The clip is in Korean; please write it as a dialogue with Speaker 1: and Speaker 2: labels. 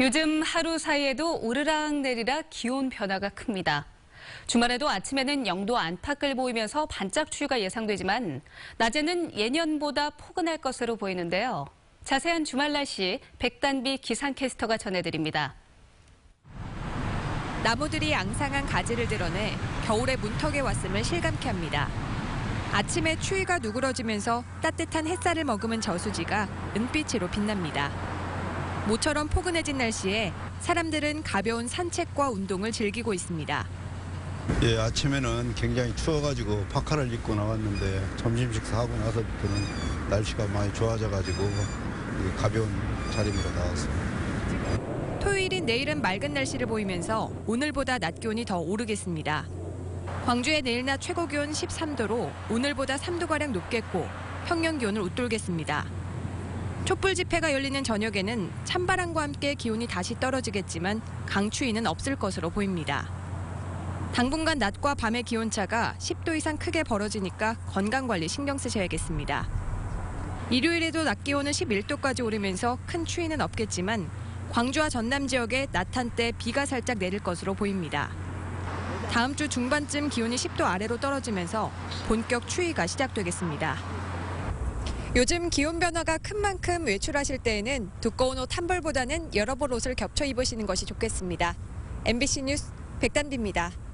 Speaker 1: 요즘 하루 사이에도 오르락 내리락 기온 변화가 큽니다. 주말에도 아침에는 영도 안팎을 보이면서 반짝 추위가 예상되지만 낮에는 예년보다 포근할 것으로 보이는데요. 자세한 주말 날씨 백단비 기상캐스터가 전해드립니다.
Speaker 2: 나무들이 앙상한 가지를 드러내 겨울의 문턱에 왔음을 실감케 합니다. 아침에 추위가 누그러지면서 따뜻한 햇살을 머금은 저수지가 은빛으로 빛납니다. 모처럼 포근해진 날씨에 사람들은 가벼운 산책과 운동을 즐기고 있습니다.
Speaker 3: 예, 아침에는 굉장히 추워가지고 파카를 입고 나왔는데 점심 식사하고 나서부터는 날씨가 많이 좋아져가지고 가벼운 차림으로 나왔습니다.
Speaker 2: 토요일인 내일은 맑은 날씨를 보이면서 오늘보다 낮 기온이 더 오르겠습니다. 광주의 내일 낮 최고 기온 13도로 오늘보다 3도가량 높겠고 평년 기온을 웃돌겠습니다. 촛불 집회가 열리는 저녁에는 찬바람과 함께 기온이 다시 떨어지겠지만 강추위는 없을 것으로 보입니다. 당분간 낮과 밤의 기온차가 10도 이상 크게 벌어지니까 건강관리 신경 쓰셔야겠습니다. 일요일에도 낮 기온은 11도까지 오르면서 큰 추위는 없겠지만 광주와 전남 지역에 낮 한때 비가 살짝 내릴 것으로 보입니다. 다음 주 중반쯤 기온이 10도 아래로 떨어지면서 본격 추위가 시작되겠습니다. 요즘 기온 변화가 큰 만큼 외출하실 때에는 두꺼운 옷 한 벌보다는 여러 벌 옷을 겹쳐 입으시는 것이 좋겠습니다. MBC 뉴스 백단비입니다.